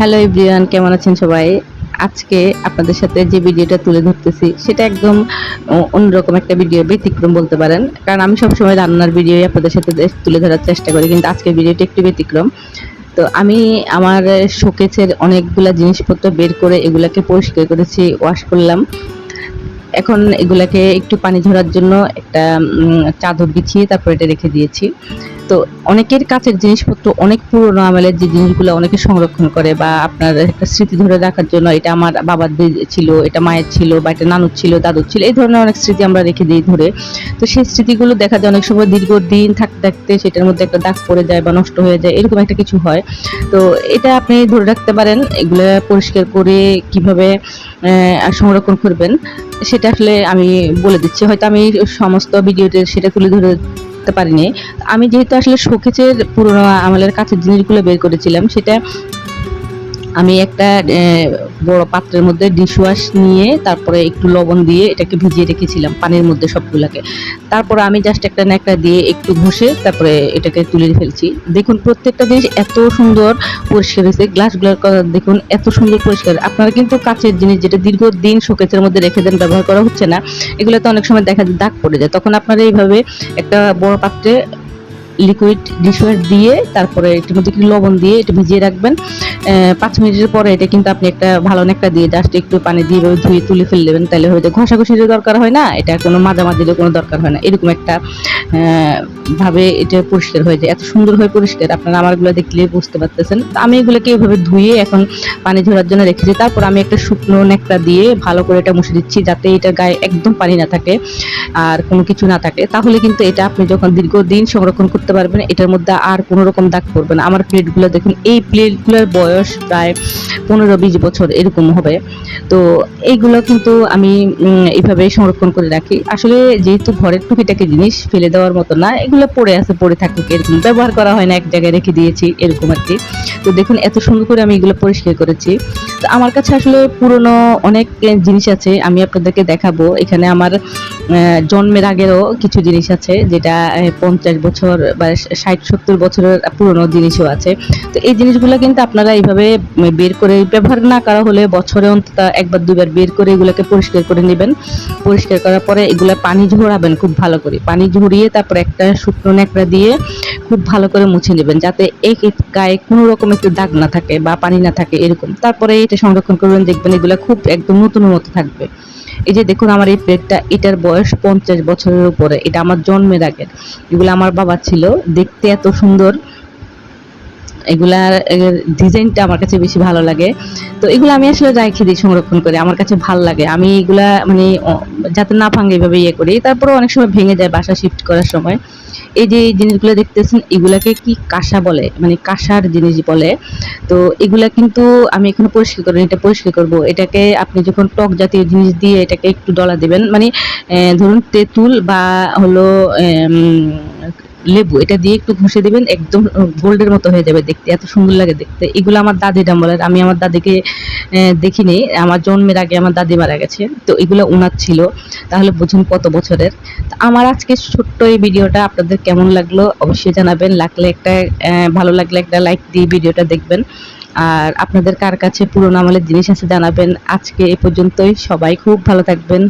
Hello everyone, কেমন আছেন সবাই? আজকে আপনাদের সাথে যে ভিডিওটা তুলে ধরতেছি, সেটা একদম অন্যরকম একটা ভিডিও, ব্যতিক্রম বলতে পারেন। কারণ আমি সবসময় রান্নার ভিডিওই আপনাদের সাথে তুলে ধরার চেষ্টা করি, কিন্তু আজকের ভিডিওটা একটু ব্যতিক্রম। তো আমি আমার শোকেসের অনেকগুলো জিনিসপত্র বের করে এগুলাকে পরিষ্কার করেছি ওয়াশ করলাম। এখন এগুলাকে একটু পানি ঝরার জন্য একটা চাদর বিছিয়ে তারপর এটা রেখে দিয়েছি। তো অনেকের কাছের জিনিসপত্র অনেক পুরোনো আমলের যে জিনিসগুলো অনেকে সংরক্ষণ করে বা আপনার একটা স্মৃতি ধরে রাখার জন্য, এটা আমার বাবার ছিল, এটা মায়ের ছিল বা এটা নানুর ছিল, দাদুর ছিল, এই ধরনের অনেক স্মৃতি আমরা রেখে দিই ধরে। তো সেই স্মৃতিগুলো দেখা যায় অনেক সময় দীর্ঘদিন থাকতে থাকতে সেটার মধ্যে একটা দাগ পড়ে যায় বা নষ্ট হয়ে যায়, এরকম একটা কিছু হয়। তো এটা আপনি ধরে রাখতে পারেন, এগুলো পরিষ্কার করে কীভাবে সংরক্ষণ করবেন, সেটা আসলে আমি বলে দিচ্ছি। হয়তো আমি সমস্ত ভিডিওতে সেটা তুলে ধরতে পারিনি। আমি যেহেতু আসলে শোকেচের পুরোনো আমলের কাছে জিনিসগুলো বের করেছিলাম সেটা আমি একটা বড় পাত্রের মধ্যে ডিশওয়াশ নিয়ে তারপরে একটু লবণ দিয়ে এটাকে ভিজিয়ে রেখেছিলাম, পানির মধ্যে সবগুলাকে। তারপরে আমি জাস্ট একটা ন্যাকড়া দিয়ে একটু ঘষে তারপরে এটাকে তুলে ফেলছি। দেখুন, প্রত্যেকটা জিনিস এত সুন্দর পরিষ্কার হয়েছে গ্লাসগুলোর দেখুন, এত সুন্দর পরিষ্কার। আপনারা কিন্তু কাচের জিনিস যেটা দীর্ঘদিন শোকেসের মধ্যে রেখে দেন, ব্যবহার করা হচ্ছে না এগুলো তো অনেক সময় দেখা যায় দাগ পড়ে যায়। তখন আপনারা এইভাবে একটা বড় পাত্রে লিকুইড ডিশওয়াশ দিয়ে তারপরে এটার মধ্যে একটু লবণ দিয়ে এটা ভিজিয়ে রাখবেন। পাঁচ মিনিটের পরে এটা কিন্তু আপনি একটা ভালো একটা দিয়ে জাস্ট একটু পানি দিয়ে ধুয়ে তুলে ফেলে দেবেন তাহলে হয়তো ঘষাঘষির দরকার হয় না, এটা কোনো মাঝামাঝিরও কোনো দরকার হয় না। এরকম একটা ভাবে এটা পরিষ্কার হয়ে যায়। এত সুন্দর হয়ে পরিষ্কার, আপনারা আমারগুলো দেখলে বুঝতে পারতেছেন। আমি এগুলোকে এভাবে ধুয়ে এখন পানি ঝরার জন্য রেখেছি। তারপর আমি একটা শুকনো নেকটা দিয়ে ভালো করে এটা মুছে দিচ্ছি, যাতে এটার গায়ে একদম পানি না থাকে আর কোনো কিছু না থাকে। তাহলে কিন্তু এটা আপনি যখন দীর্ঘদিন সংরক্ষণ করতে পারবেন, এটার মধ্যে আর কোনো রকম দাগ পড়বে না। আমার প্লেটগুলো দেখুন, এই প্লেটগুলোর বয়স প্রায় পনেরো বিশ বছর এরকম হবে। তো এইগুলো কিন্তু আমি এইভাবে সংরক্ষণ করে রাখি। আসলে যেহেতু ঘরের টুকিটাকি জিনিস ফেলে দেওয়ার মতো না, এগুলো পড়ে আছে, পড়ে থাকুক, এরকম ব্যবহার করা হয় না, এক জায়গায় রেখে দিয়েছি, এরকম আর কি। তো দেখুন, এত সুন্দর করে আমি এগুলো পরিষ্কার করেছি। তো আমার কাছে আসলে পুরনো অনেক জিনিস আছে, আমি আপনাদেরকে দেখাবো। এখানে আমার জন্মের আগেরও কিছু জিনিস আছে, যেটা পঞ্চাশ বছর বা ষাট, সত্তর বছরের পুরনো জিনিসও আছে। তো এই জিনিসগুলো কিন্তু আপনারা এইভাবে বের করে ব্যবহার না করা হলে বছরে অন্তত একবার দুবার বের করে এগুলোকে পরিষ্কার করে নেবেন। পরিষ্কার করার পরে এগুলো পানি ঝরাবেন খুব ভালো করে। পানি ঝরিয়ে তারপর একটা শুকনো ন্যাকড়া দিয়ে খুব ভালো করে মুছে নেবেন যাতে এক গায়ে কোনো রকম একটু দাগ না থাকে বা পানি না থাকে এরকম। তারপরে এটা সংরক্ষণ করবেন, দেখবেন এগুলো খুব একদম নতুনের মতো থাকবে। এই যে দেখুন আমার এই প্লেটটা এটার বয়স পঞ্চাশ বছরের উপরে। এটা আমার জন্মের আগের। এগুলো আমার বাবা ছিল। দেখতে এত সুন্দর। এগুলার ডিজাইনটা আমার কাছে বেশি ভালো লাগে। তো এগুলো আমি আসলে রেখে দিই, সংরক্ষণ করে। আমার কাছে ভালো লাগে। আমি এগুলা মানে যাতে না ভাঙে এভাবে ইয়ে করি। তারপরে অনেক সময় ভেঙে যায় বাসা শিফট করার সময়। এই যে জিনিসগুলো দেখতেছেন, এগুলাকে কি কাঁসা বলে? মানে কাঁসার জিনিস বলে। তো এগুলা কিন্তু আমি এখনও পরিষ্কার করিনি। এটা পরিষ্কার করব। এটাকে আপনি যখন টক জাতীয় জিনিস দিয়ে এটাকে একটু ডলা দিবেন মানে ধরুন তেঁতুল বা হলো লেবু, এটা দিয়ে একটু ঘষে দিবেন, একদম গোল্ডের মতো হয়ে যাবে দেখতে, এত সুন্দর লাগে দেখতে। এগুলো আমার দাদিরা বলে আমি আমার দাদিকে দেখিনি, আমার জন্মের আগে আমার দাদি মারা গেছে, তো এগুলো ওনার ছিল। তাহলে বুঝুন কত বছরের। আমার আজকে ছোট্ট এই ভিডিওটা আপনাদের কেমন লাগল, অবশ্যই জানাবেন। লাগলে একটা ভালো লাগলে একটা লাইক দিয়ে ভিডিওটা দেখবেন। আর আপনাদের কার কাছে পুরোনো আমলের জিনিস আছে জানাবেন। আজকে এ পর্যন্তই, সবাই খুব ভালো থাকবেন।